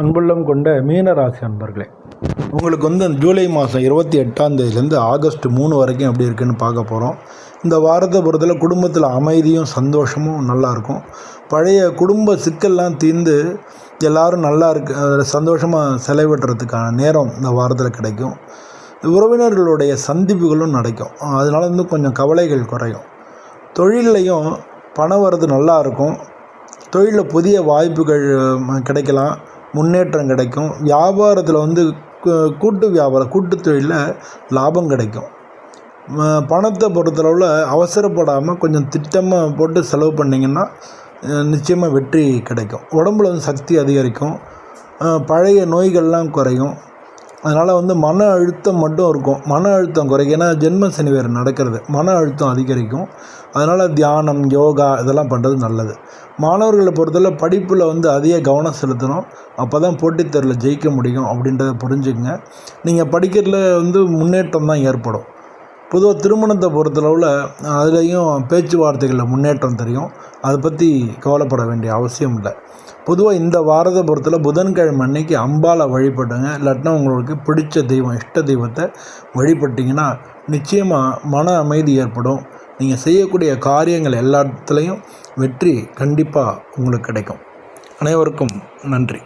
அன்புள்ளம் கொண்ட மீனராசி அன்பர்களே உங்களுக்கு வந்து ஜூலை மாதம் இருபத்தி எட்டாம் தேதியிலேருந்து ஆகஸ்ட் மூணு வரைக்கும் எப்படி இருக்குன்னு பார்க்க போகிறோம் இந்த வாரத்தை பொறுத்தல குடும்பத்தில் அமைதியும் சந்தோஷமும் நல்லாயிருக்கும் பழைய குடும்ப சிக்கல்லாம் தீர்ந்து எல்லோரும் நல்லா இருக்கு சந்தோஷமாக செலவிடுறதுக்கான நேரம் இந்த வாரத்தில் கிடைக்கும். உறவினர்களுடைய சந்திப்புகளும் நடக்கும். அதனால் வந்து கொஞ்சம் கவலைகள் குறையும். தொழில்லையும் பணம் வர்றது நல்லா இருக்கும். தொழிலில் புதிய வாய்ப்புகள் கிடைக்கலாம். முன்னேற்றம் கிடைக்கும். வியாபாரத்தில் வந்து கூட்டு வியாபாரம் கூட்டு தொழிலில் லாபம் கிடைக்கும். பணத்தை பொறுத்தளவில் அவசரப்படாமல் கொஞ்சம் திட்டமாக போட்டு செலவு பண்ணிங்கன்னா நிச்சயமாக வெற்றி கிடைக்கும். உடம்புல வந்து சக்தி அதிகரிக்கும். பழைய நோய்கள்லாம் குறையும். அதனால் வந்து மன அழுத்தம் மட்டும் இருக்கும். மன அழுத்தம் குறைக்கும். ஏன்னா ஜென்ம சனி வேறு நடக்கிறது. மன அழுத்தம் அதிகரிக்கும். அதனால் தியானம் யோகா இதெல்லாம் பண்ணுறது நல்லது. மாணவர்களை பொறுத்தவரை படிப்பில் வந்து அதிக கவனம் செலுத்தணும். அப்போ தான் போட்டித் தேர்வில் ஜெயிக்க முடியும் அப்படின்றத புரிஞ்சுக்கங்க. நீங்கள் படிக்கிறதுல வந்து முன்னேற்றம் தான் ஏற்படும். பொதுவாக திருமணத்தை பொறுத்தளவில் அதுலேயும் பேச்சுவார்த்தைகளில் முன்னேற்றம் தெரியும். அதை பற்றி கவலைப்பட வேண்டிய அவசியம் இல்லை. பொதுவாக இந்த வாரத்தை பொறுத்தல புதன்கிழமை அன்னைக்கு அம்பாலை வழிபட்டுங்க இல்லாட்டினா உங்களுக்கு பிடிச்ச தெய்வம் இஷ்ட தெய்வத்தை வழிபட்டிங்கன்னா நிச்சயமாக மன அமைதி ஏற்படும். நீங்கள் செய்யக்கூடிய காரியங்கள் எல்லாத்துலேயும் வெற்றி கண்டிப்பாக உங்களுக்கு கிடைக்கும். அனைவருக்கும் நன்றி.